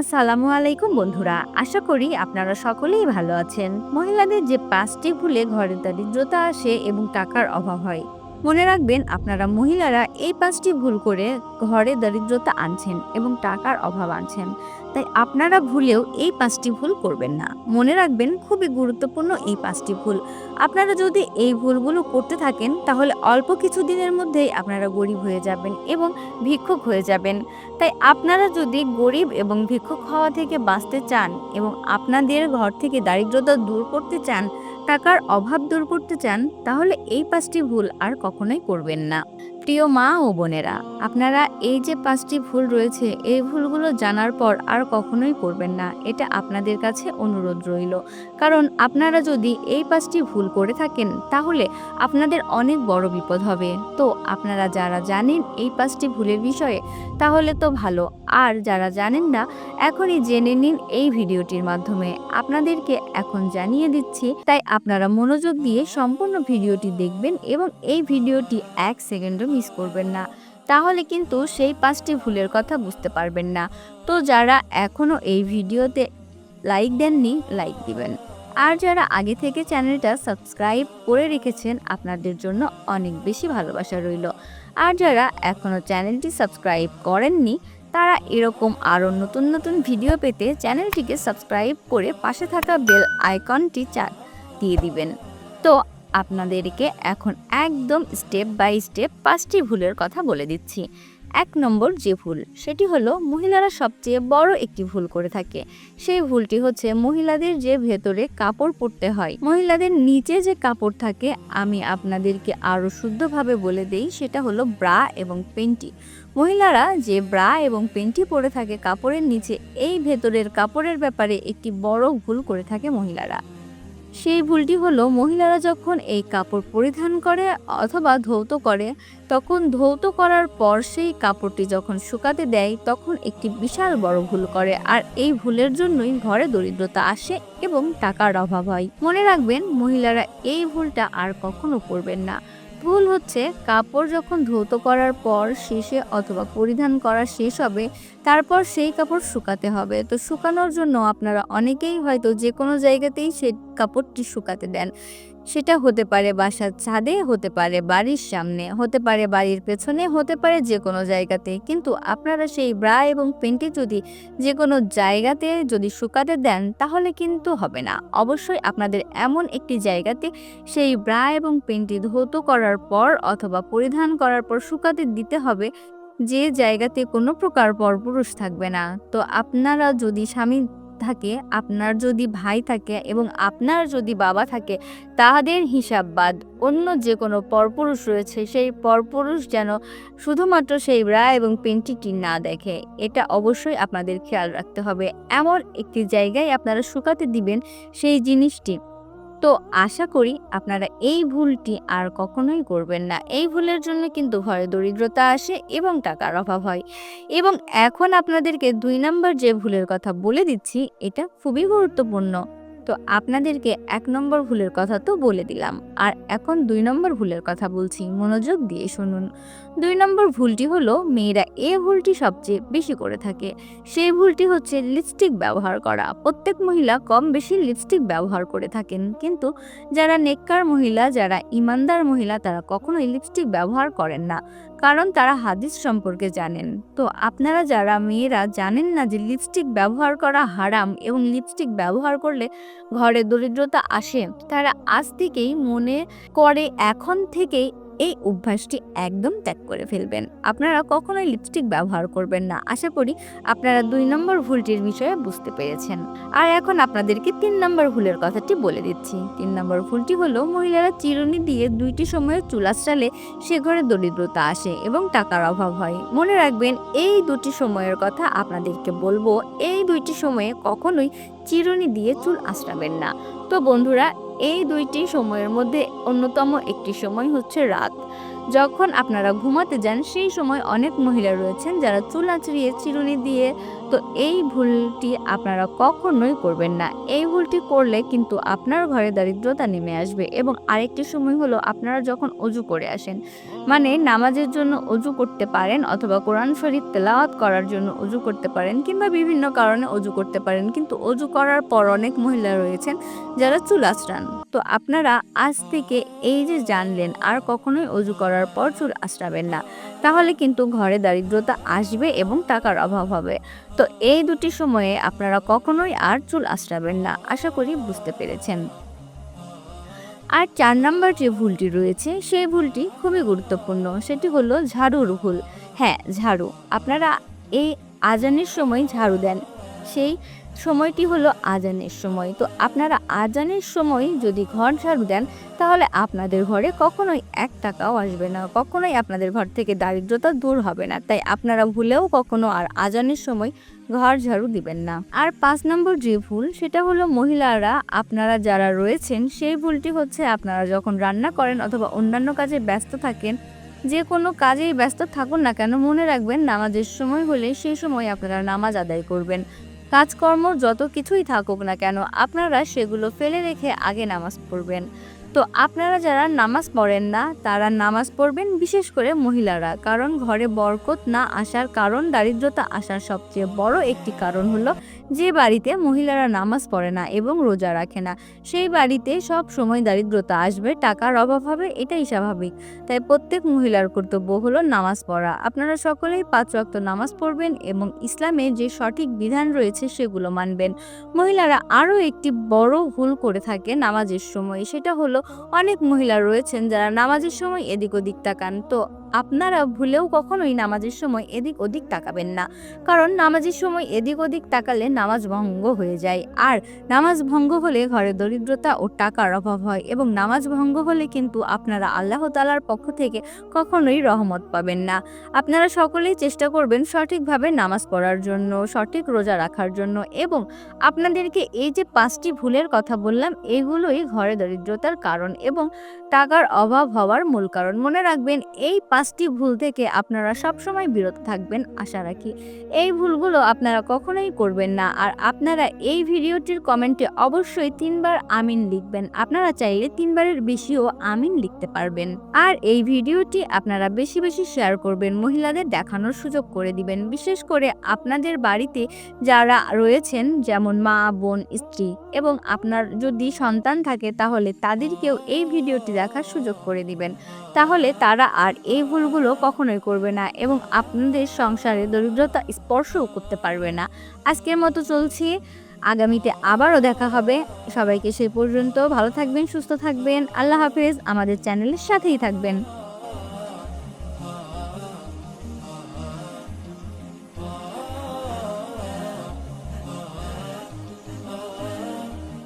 আসসালামু আলাইকুম বন্ধুরা, আশা করি আপনারা সকলেই ভালো আছেন। মহিলাদের যে পাঁচটি ভুলে ঘরে দারিদ্রতা আসে এবং টাকার অভাব হয়। মনে রাখবেন, আপনারা মহিলারা এই পাঁচটি ভুল করে ঘরে দারিদ্রতা আনছেন এবং টাকার অভাব আনছেন। তাই আপনারা ভুলেও এই পাঁচটি ভুল করবেন না। মনে রাখবেন, খুবই গুরুত্বপূর্ণ এই পাঁচটি ভুল। আপনারা যদি এই ভুলগুলো করতে থাকেন, তাহলে অল্প কিছু দিনের মধ্যেই আপনারা গরিব হয়ে যাবেন এবং ভিক্ষুক হয়ে যাবেন। তাই আপনারা যদি গরিব এবং ভিক্ষুক হওয়া থেকে বাঁচতে চান এবং আপনাদের ঘর থেকে দারিদ্রতা দূর করতে চান টাকার অভাব দূর করতে চান তাহলে এই পাঁচটি ভুল আর কখনোই করবেন না। প্রিয় মা ও বোনেরা, আপনারা এই যে পাঁচটি ভুল রয়েছে, এই ভুলগুলো জানার পর আর কখনোই করবেন না। এটা আপনাদের কাছে অনুরোধ রইল। কারণ আপনারা যদি এই পাঁচটি ভুল করে থাকেন, তাহলে আপনাদের অনেক বড় বিপদ হবে। তো আপনারা যারা জানেন এই পাঁচটি ভুলের বিষয়ে, তাহলে তো ভালো। আর যারা জানেন না, এখনই জেনে নিন এই ভিডিওটির মাধ্যমে। আপনাদেরকে এখন জানিয়ে দিচ্ছি, তাই আপনারা মনোযোগ দিয়ে সম্পূর্ণ ভিডিওটি দেখবেন এবং এই ভিডিওটি এক সেকেন্ডও মিস করবেন না। তাহলে কিন্তু সেই পাঁচটি ভুলের কথা বুঝতে পারবেন না। তো যারা এখনও এই ভিডিওতে লাইক দেননি লাইক দিবেন। আর যারা আগে থেকে চ্যানেলটা সাবস্ক্রাইব করে রেখেছেন, আপনাদের জন্য অনেক বেশি ভালোবাসা রইল। আর যারা এখনও চ্যানেলটি সাবস্ক্রাইব করেননি, তারা এরকম আরও নতুন নতুন ভিডিও পেতে চ্যানেলটিকে সাবস্ক্রাইব করে পাশে থাকা বেল আইকনটি চা দিয়ে দিবেন। তো আপনাদেরকে এখন একদম স্টেপ বাই স্টেপ পাঁচটি ভুলের কথা বলে দিচ্ছি। এক নম্বর যে ভুল, সেটি হলো মহিলারা সবচেয়ে বড় একটি ভুল করে থাকে। সেই ভুলটি হচ্ছে মহিলাদের যে ভেতরে কাপড় পরতে হয়, মহিলাদের নিচে যে কাপড় থাকে, আমি আপনাদেরকে আরও শুদ্ধভাবে বলে দেই, সেটা হলো ব্রা এবং পেন্টি। মহিলারা যে ব্রা এবং পেন্টি পরে থাকে, কাপড়ের নিচে, এই ভেতরের কাপড়ের ব্যাপারে একটি বড় ভুল করে থাকে মহিলারা। সেই ভুলটি হলো মহিলারা যখন এই কাপড় পরিধান করে অথবা ধৌত করে, তখন ধৌত করার পর সেই কাপড়টি যখন শুকাতে দেয়, তখন একটি বিশাল বড় ভুল করে আর এই ভুলের জন্যই ঘরে দরিদ্রতা আসে এবং টাকার অভাব হয়। মনে রাখবেন, মহিলারা এই ভুলটা আর কখনো করবেন না। ভুল হচ্ছে, কাপড় যখন ধৌত করার পর শেষে অথবা পরিধান করা শেষ হবে, তারপর সেই কাপড় শুকাতে হবে। তো শুকানোর জন্য আপনারা অনেকেই হয়তো যে কোনো জায়গাতেই সেই কাপড়টি শুকাতে দেন। সেটা হতে পারে বাসার ছাদে, হতে পারে বাড়ির সামনে, হতে পারে বাড়ির পেছনে, হতে পারে যে কোনো জায়গাতে। কিন্তু আপনারা সেই ব্রা এবং পেন্টি যদি যে কোনো জায়গাতে যদি শুকাতে দেন, তাহলে কিন্তু হবে না। অবশ্যই আপনাদের এমন একটি জায়গাতে সেই ব্রা এবং পেন্টি ধৌত করার পর অথবা পরিধান করার পর শুকাতে দিতে হবে। যে জায়গাতে কোনো প্রকার পরপুরুষ থাকবে না। তো আপনারা যদি স্বামী থাকে, আপনার যদি ভাই থাকে এবং আপনার যদি বাবা থাকে তাদের হিসাব বাদ। অন্য যে কোনো পরপুরুষ রয়েছে, সেই পরপুরুষ যেন শুধুমাত্র সেই ব্রা এবং পেন্টিটি না দেখে, এটা অবশ্যই আপনাদের খেয়াল রাখতে হবে। এমন একটি জায়গায় আপনারা শুকাতে দিবেন সেই জিনিসটি। তো আশা করি আপনারা এই ভুলটি আর কখনোই করবেন না। এই ভুলের জন্য কিন্তু ঘরে দরিদ্রতা আসে এবং টাকার অভাব হয়। এবং এখন আপনাদেরকে দুই নম্বর যে ভুলের কথা বলে দিচ্ছি, এটা খুবই গুরুত্বপূর্ণ। তো আপনাদেরকে এক নম্বর ভুলের কথা তো বলে দিলাম। আর এখন দুই নম্বর ভুলের কথা বলছি, মনোযোগ দিয়ে শুনুন। দুই নম্বর ভুলটি হলো, মেয়েরা এ ভুলটি সবচেয়ে বেশি করে থাকে। সেই ভুলটি হচ্ছে লিপস্টিক ব্যবহার করা। প্রত্যেক মহিলা কম বেশি লিপস্টিক ব্যবহার করে থাকেন। কিন্তু যারা নেককার মহিলা, যারা ইমানদার মহিলা, তারা কখনোই লিপস্টিক ব্যবহার করেন না। কারণ তারা হাদিস সম্পর্কে জানেন। তো আপনারা যারা মেয়েরা জানেন না যে লিপস্টিক ব্যবহার করা হারাম এবং লিপস্টিক ব্যবহার করলে ঘরে দরিদ্রতা আসে তারা আজ থেকেই মনে করে এখন থেকেই এই অভ্যাসটি একদম ত্যাগ করে ফেলবেন। আপনারা কখনোই লিপস্টিক ব্যবহার করবেন না। আশা করি আপনারা দুই নম্বর ভুলটির বিষয়ে বুঝতে পেরেছেন। আর এখন আপনাদেরকে তিন নম্বর ভুলের কথাটি বলে দিচ্ছি। তিন নম্বর ভুলটি হলো মহিলারা চিরুনি দিয়ে দুইটি সময়ে চুল আশ্রালে সে ঘরে দরিদ্রতা আসে এবং টাকার অভাব হয়। মনে রাখবেন, এই দুটি সময়ের কথা আপনাদেরকে বলব, এই দুইটি সময়ে কখনোই চিরুনি দিয়ে চুল আশ্রাবেন না। তো বন্ধুরা এই দুইটি সময়ের মধ্যে অন্যতম একটি সময় হচ্ছে রাত। যখন আপনারা ঘুমাতে যান, সেই সময় অনেক মহিলা রয়েছেন যারা চুল আঁচড়িয়ে চিরুনি দিয়ে তো এই ভুলটি আপনারা কখনোই করবেন না। এই ভুলটি করলে কিন্তু আপনার ঘরে দারিদ্রতা নেমে আসবে এবং আরেকটি সময় হলো আপনারা যখন অজু করে আসেন মানে নামাজের জন্য অজু করতে পারেন অথবা কোরআন শরীফ তেলাওয়াত করার জন্য অজু করতে পারেন কিংবা বিভিন্ন কারণে অজু করতে পারেন, কিন্তু অজু করার পর অনেক মহিলা রয়েছেন যারা চুল আঁচড়ান তো আপনারা আজ থেকে এই যে জানলেন, আর কখনোই অজু করার পর চুল আঁচড়াবেন না। তাহলে কিন্তু ঘরে দারিদ্রতা আসবে এবং টাকার অভাব হবে। তো এই দুটি সময়ে আপনারা কখনোই আর চুল আশ্রাবেন না, আশা করি বুঝতে পেরেছেন। আর চার নাম্বার যে ভুলটি রয়েছে, সেই ভুলটি খুবই গুরুত্বপূর্ণ, সেটি হলো ঝাড়ুর ভুল হ্যাঁ ঝাড়ু। আপনারা এই আজানের সময় ঝাড়ু দেন। সেই সময়টি হলো আজানের সময়। তো আপনারা আজানের সময় যদি ঘর ঝাড়ু দেন, তাহলে আপনাদের ঘরে কখনোই এক টাকাও আসবে না। কখনোই আপনাদের ঘর থেকে দারিদ্রতা দূর হবে না। তাই আপনারা ভুলেও কখনো আর আজানের সময় ঘর ঝাড়ু দিবেন না। আর পাঁচ নম্বর যে ভুল, সেটা হলো মহিলারা, আপনারা যারা রয়েছেন, সেই ভুলটি হচ্ছে আপনারা যখন রান্না করেন অথবা অন্যান্য কাজে ব্যস্ত থাকেন, যে কোনো কাজেই ব্যস্ত থাকুন না কেন, মনে রাখবেন নামাজের সময় হলে সেই সময় আপনারা নামাজ আদায় করবেন। কাজকর্ম যত কিছুই থাকুক না কেন, আপনারা সেগুলো ফেলে রেখে আগে নামাজ পড়বেন। তো আপনারা যারা নামাজ পড়েন না, তারা নামাজ পড়বেন বিশেষ করে মহিলারা। কারণ ঘরে বরকত না আসার কারণ, দারিদ্রতা আসার সবচেয়ে বড় একটি কারণ হলো যে বাড়িতে মহিলারা নামাজ পড়ে না এবং রোজা রাখে না, সেই বাড়িতে সব সময় দারিদ্রতা আসবে, টাকার অভাব হবে, এটাই স্বাভাবিক। তাই প্রত্যেক মহিলার কর্তব্য হলো নামাজ পড়া। আপনারা সকলেই পাঁচ ওয়াক্ত নামাজ পড়বেন এবং ইসলামে যে সঠিক বিধান রয়েছে সেগুলো মানবেন। মহিলারা আরও একটি বড় ভুল করে থাকে নামাজের সময়, সেটা হলো অনেক মহিলা রয়েছেন যারা নামাজের সময় এদিক ওদিক তাকান। তো আপনারা ভুলেও কখনোই নামাজের সময় এদিক ওদিক তাকাবেন না। কারণ নামাজের সময় এদিক ওদিক তাকালে নামাজ ভঙ্গ হয়ে যায়। আর নামাজ ভঙ্গ হলে ঘরে দরিদ্রতা ও টাকার অভাব হয় এবং নামাজ ভঙ্গ হলে কিন্তু আপনারা আল্লাহ তালার পক্ষ থেকে কখনোই রহমত পাবেন না। আপনারা সকলেই চেষ্টা করবেন সঠিকভাবে নামাজ পড়ার জন্য, সঠিক রোজা রাখার জন্য এবং আপনাদেরকে এই যে পাঁচটি ভুলের কথা বললাম, এগুলোই ঘরে দরিদ্রতার কারণ এবং টাকার অভাব হওয়ার মূল কারণ। মনে রাখবেন, এই পাঁচটি ভুল থেকে আপনারা সবসময় বিরত থাকবেন, আশা রাখি। এই ভুলগুলো আপনারা কখনোই করবেন না। আর আপনারা এই ভিডিওটির কমেন্টে অবশ্যই তিনবার আমিন লিখবেন। আপনারা চাইলে তিনবারের বেশিও আমিন লিখতে পারবেন। আর এই ভিডিওটি আপনারা বেশি বেশি শেয়ার করবেন, মহিলাদের দেখানোর সুযোগ করে দিবেন। বিশেষ করে আপনাদের বাড়িতে যারা রয়েছেন, যেমন মা, বোন, স্ত্রী এবং আপনার যদি সন্তান থাকে তাহলে তাদেরকেও এই ভিডিওটি দেখার সুযোগ করে দিবেন। তাহলে তারা আর এই ভুলগুলো কখনোই করবে না এবং আপনাদের সংসারে দরিদ্রতা স্পর্শও করতে পারবে না। আজকের মতো চলছি। আগামীতে আবারও দেখা হবে। সবাইকে সেই পর্যন্ত ভালো থাকবেন, সুস্থ থাকবেন। আল্লাহ হাফেজ। আমাদের চ্যানেলের সাথেই থাকবেন।